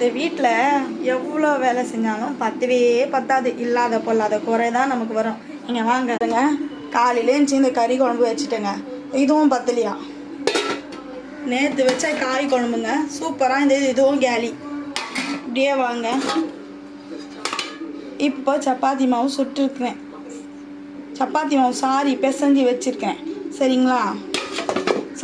இந்த வீட்டில் எவ்வளோ வேலை செஞ்சாலும் பத்தவே பத்தாது. இல்லாத பொல்லாத குறை தான் நமக்கு வரும். நீங்கள் வாங்கங்க காலையில எழுந்துச்சி இந்த கறி குழம்பு வச்சுட்டேங்க. இதுவும் பத்தலையா? நேற்று வச்ச காய் குழம்புங்க. சூப்பராக இந்த இதுவும் கேலி. இப்படியே வாங்க. இப்போ சப்பாத்தி மாவு சுட்டுருக்குறேன். சப்பாத்தி மாவு சாரி பிசைஞ்சு வச்சுருக்கேன். சரிங்களா?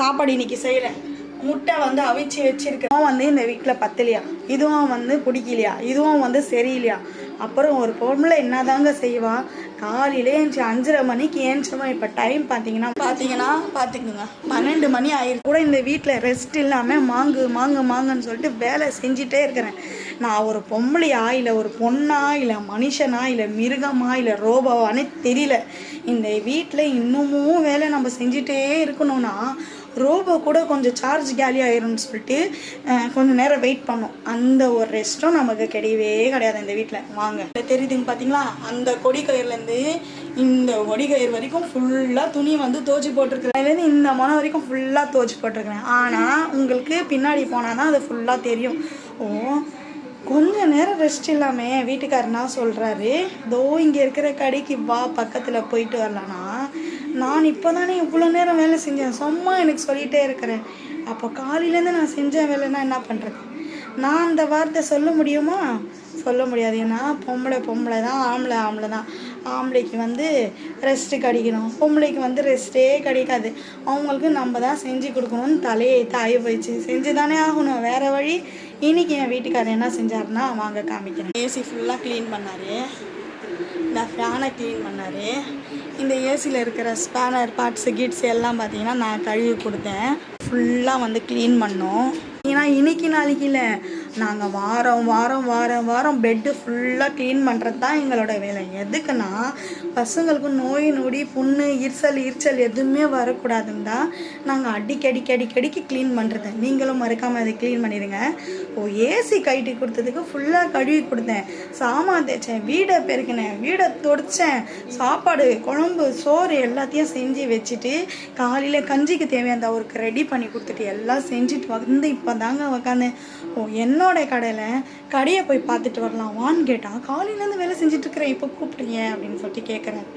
சாப்பாடு இன்றைக்கி செய்கிறேன் முட்டை வந்து அவிச்சு வச்சிருக்கோம் வந்து இந்த வீட்டில் பத்தலையா? இதுவும் வந்து பிடிக்கலையா இதுவும் வந்து சரியில்லையா? அப்புறம் ஒரு பொம்பளை என்னதாங்க செய்வா? காலையில ஏஞ்சி அஞ்சரை மணிக்கு ஏஞ்சோமா இப்போ டைம் பார்த்தீங்கன்னா பார்த்தீங்கன்னா பார்த்துக்குங்க பன்னெண்டு மணி ஆயிருக்கு கூட இந்த வீட்டில் ரெஸ்ட் இல்லாமல் மாங்கு மாங்கு மாங்குன்னு சொல்லிட்டு வேலை செஞ்சிட்டே இருக்கிறேன். நான் ஒரு பொம்பளையா இல்லை ஒரு பொண்ணா இல்லை மனுஷனா இல்லை மிருகமா இல்லை ரோபோவானே தெரியல. இந்த வீட்டில் இன்னமும் வேலை நம்ம செஞ்சிட்டே இருக்கணும்னா ரோபோ கூட கொஞ்சம் சார்ஜ் காலி ஆயிரும்னு சொல்லிட்டு கொஞ்சம் நேரம் வெயிட் பண்ணோம். அந்த ஒரு ரெஸ்ட்டும் நமக்கு கிடையவே கிடையாது இந்த வீட்டில் வாங்க. இப்ப தெரியுதுங்க பார்த்தீங்களா அந்த கொடி கயிறுலேருந்து இந்த கொடி கயிறு வரைக்கும் ஃபுல்லாக துணி வந்து தோச்சி போட்டிருக்கிறேன். அதுலேருந்து இந்த மனம் வரைக்கும் ஃபுல்லாக தோச்சி போட்டிருக்கிறேன். ஆனால் உங்களுக்கு பின்னாடி போனால் தான் அது ஃபுல்லாக தெரியும். ஓ கொஞ்ச நேரம் ரெஸ்ட் இல்லாமல் வீட்டுக்காரனா சொல்கிறாரு தோ இங்கே இருக்கிற கடைக்கு வா பக்கத்தில் போயிட்டு வரலான்னா நான் இப்போ தானே இவ்வளோ நேரம் வேலை செஞ்சேன். சும்மா எனக்கு சொல்லிகிட்டே இருக்கிறேன். அப்போ காலையிலேருந்து நான் செஞ்ச வேலைன்னா என்ன பண்ணுறது நான் அந்த வார்த்தை சொல்ல முடியுமா? சொல்ல முடியாது. ஏன்னா பொம்பளை பொம்பளை தான் ஆம்பளை ஆம்பளை தான். ஆம்பளைக்கு வந்து ரெஸ்ட்டு கிடைக்கணும். பொம்பளைக்கு வந்து ரெஸ்ட்டே கிடைக்காது. அவங்களுக்கு நம்ம தான் செஞ்சு கொடுக்கணும்னு தலையை தாய போயிடுச்சு. செஞ்சு தானே ஆகணும். வேறு வழி இன்னைக்கு என் வீட்டுக்காரர் என்ன செஞ்சாருன்னா வாங்க காமிக்கிறேன். ஏசி ஃபுல்லாக க்ளீன் பண்ணார். இந்த ஃபேனை க்ளீன் பண்ணார். இந்த ஏசியில் இருக்கிற ஸ்பேனர் பார்ட்ஸு கிட்ஸ் எல்லாம் பார்த்தீங்கன்னா நான் கழுவி கொடுத்தேன். ஃபுல்லாக வந்து க்ளீன் பண்ணோம். ஏன்னா இன்னைக்கு நாளைக்கு இல்லை. நாங்கள் வாரம் வாரம் வாரம் வாரம் பெட்டு ஃபுல்லாக க்ளீன் பண்ணுறது தான் எங்களோட வேலை. எதுக்குன்னா பசங்களுக்கு நோய் நொடி புண்ணு இருச்சல் இருச்சல் எதுவுமே வரக்கூடாதுன்னு தான் நாங்கள் அடிக்கடிக்கு அடிக்கடிக்கு க்ளீன் பண்ணுறது நீங்களும் மறக்காமல் அதை க்ளீன் பண்ணிடுங்க. ஓ ஏசி கழட்டி கொடுத்ததுக்கு ஃபுல்லாக கழுவி கொடுத்தேன். சாமான் தேய்ச்சேன் வீடை பெருக்கினேன் வீடை தொடச்சேன். சாப்பாடு குழம்பு சோறு எல்லாத்தையும் செஞ்சு வச்சுட்டு காலையில் கஞ்சிக்கு தேவையான அவருக்கு ரெடி பண்ணி கொடுத்துட்டு எல்லாம் செஞ்சுட்டு வந்து இப்போ தாங்க உக்காந்தேன். ஓ என்ன என்னோட கடையில் கடையை போய் பார்த்துட்டு வரலாம். வான்னு கேட்டால் காலையிலேருந்து வேலை செஞ்சிட்ருக்கிறேன் இப்போ கூப்பிட்றீங்க அப்படின்னு சொல்லிட்டு கேட்குறாரு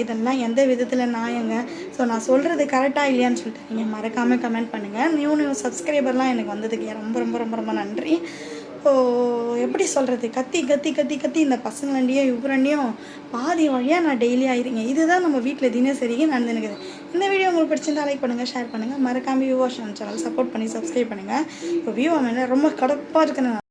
இதெல்லாம் எந்த விதத்தில் நியாயங்க? ஸோ நான் சொல்கிறது கரெக்டாக இல்லையான்னு சொல்லிட்டு நீங்கள் மறக்காமல் கமெண்ட் பண்ணுங்கள் நியூ நியூ சப்ஸ்கிரைபர்லாம் எனக்கு வந்ததுக்கு ரொம்ப ரொம்ப ரொம்ப ரொம்ப நன்றி. எப்படி சொல்கிறது கத்தி கத்தி கத்தி கத்தி இந்த பசங்களண்டியும் இவரண்டியும் பாதி வழியாக நான் டெய்லி ஆயிருங்க இதுதான் நம்ம வீட்டில் தினசரிக்கு நடந்துனுக்குது. இந்த வீடியோ உங்களுக்கு பிடிச்சிருந்தா லைக் பண்ணுங்கள் ஷேர் பண்ணுங்கள் மறக்காமல் வியூவர்ஸ் சேனல் சப்போர்ட் பண்ணி சப்ஸ்கிரைப் பண்ணுங்கள் இப்போ வியூவா மேலே ரொம்ப கடுப்பாக இருக்குன்னு